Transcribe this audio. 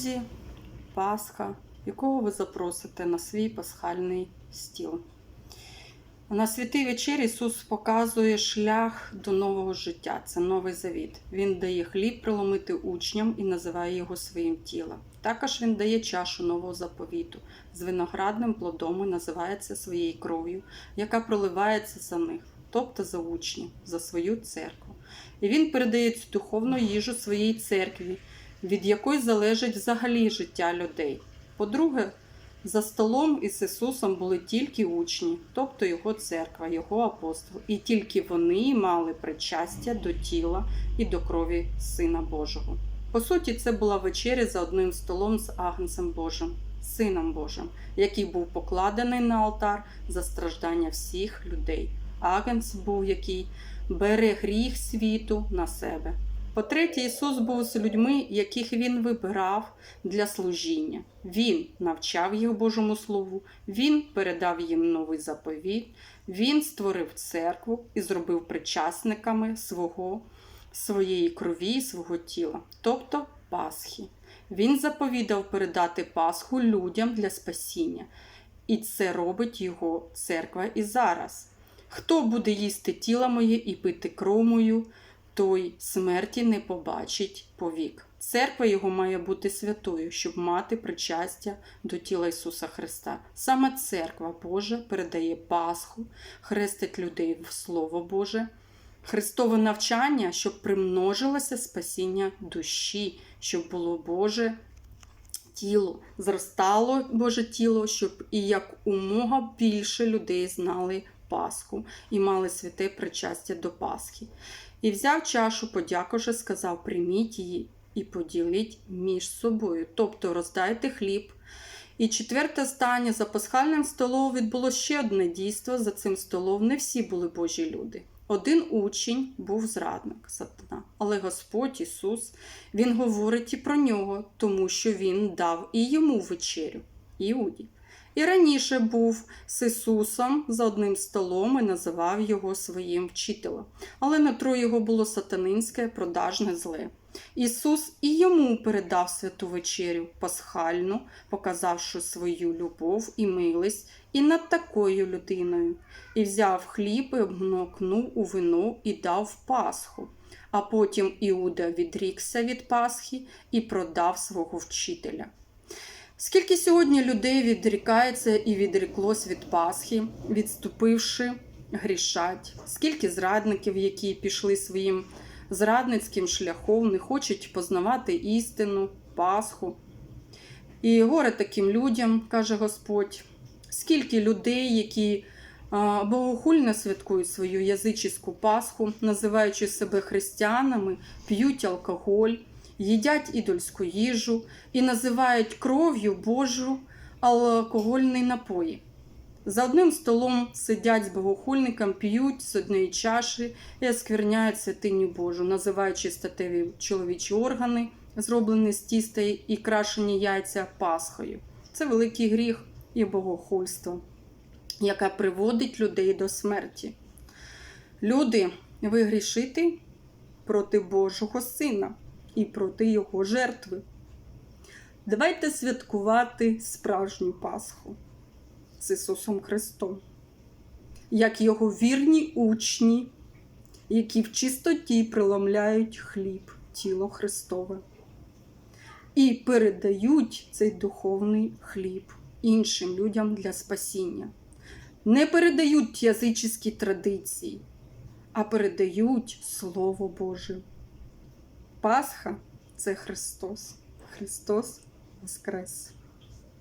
Друзі, Пасха, якого ви запросите на свій пасхальний стіл. На святий вечір Ісус показує шлях до нового життя. Це новий завіт. Він дає хліб приломити учням і називає його своїм тілом. Також він дає чашу нового заповіту з виноградним плодом і називається своєю кров'ю, яка проливається за них, тобто за учнів, за свою церкву. І він передає цю духовну їжу своїй церкві, від якої залежить взагалі життя людей. По-друге, за столом із Ісусом були тільки учні, тобто Його церква, Його апостол, і тільки вони мали причастя до тіла і до крові Сина Божого. По суті, це була вечеря за одним столом з Агнцем Божим, Сином Божим, який був покладений на алтар за страждання всіх людей. Агнець був, який бере гріх світу на себе. По-третє, Ісус був з людьми, яких Він вибирав для служіння. Він навчав їх Божому Слову, Він передав їм новий заповіт, Він створив церкву і зробив причасниками свого, своєї крові і свого тіла, тобто Пасхи. Він заповідав передати Пасху людям для спасіння. І це робить його церква і зараз. Хто буде їсти тіло моє і пити кров мою, той смерті не побачить повік. Церква його має бути святою, щоб мати причастя до тіла Ісуса Христа. Саме церква Божа передає Пасху, хрестить людей в Слово Боже, Христове навчання, щоб примножилося спасіння душі, щоб було Боже тіло, зростало Боже тіло, щоб і як умога більше людей знали Пасху і мали святе причастя до Пасхи. І взяв чашу, подякувавши, сказав: прийміть її і поділіть між собою, тобто роздайте хліб. І четверте останнє за пасхальним столом відбулося ще одне дійство. За цим столом не всі були Божі люди. Один учень був зрадник сатана, але Господь Ісус Він говорить і про нього, тому що Він дав і йому вечерю, Іуді. І раніше був з Ісусом за одним столом і називав його своїм вчителем. Але нутро його було сатанинське, продажне зле. Ісус і йому передав святу вечерю пасхальну, показавши свою любов і милість і над такою людиною, і взяв хліб і обмокнув у вино і дав Пасху. А потім Іуда відрікся від Пасхи і продав свого вчителя. Скільки сьогодні людей відрікається і відріклось від Пасхи, відступивши, грішать, скільки зрадників, які пішли своїм зрадницьким шляхом, не хочуть познавати істину, Пасху. І горе таким людям, каже Господь, скільки людей, які богохульно святкують свою язичську Пасху, називаючи себе християнами, п'ють алкоголь, їдять ідольську їжу і називають кров'ю Божу алкогольні напої. За одним столом сидять з богохульником, п'ють з однієї чаші і оскверняють святиню Божу, називаючи статеві чоловічі органи, зроблені з тіста і крашені яйця Пасхою. Це великий гріх і богохульство, яке приводить людей до смерті. Люди, ви грішите проти Божого Сина і проти Його жертви. Давайте святкувати справжню Пасху з Ісусом Христом, як Його вірні учні, які в чистоті преломляють хліб, тіло Христове, і передають цей духовний хліб іншим людям для спасіння. Не передають язичні традиції, а передають Слово Боже. Пасха це Христос. Христос Воскрес!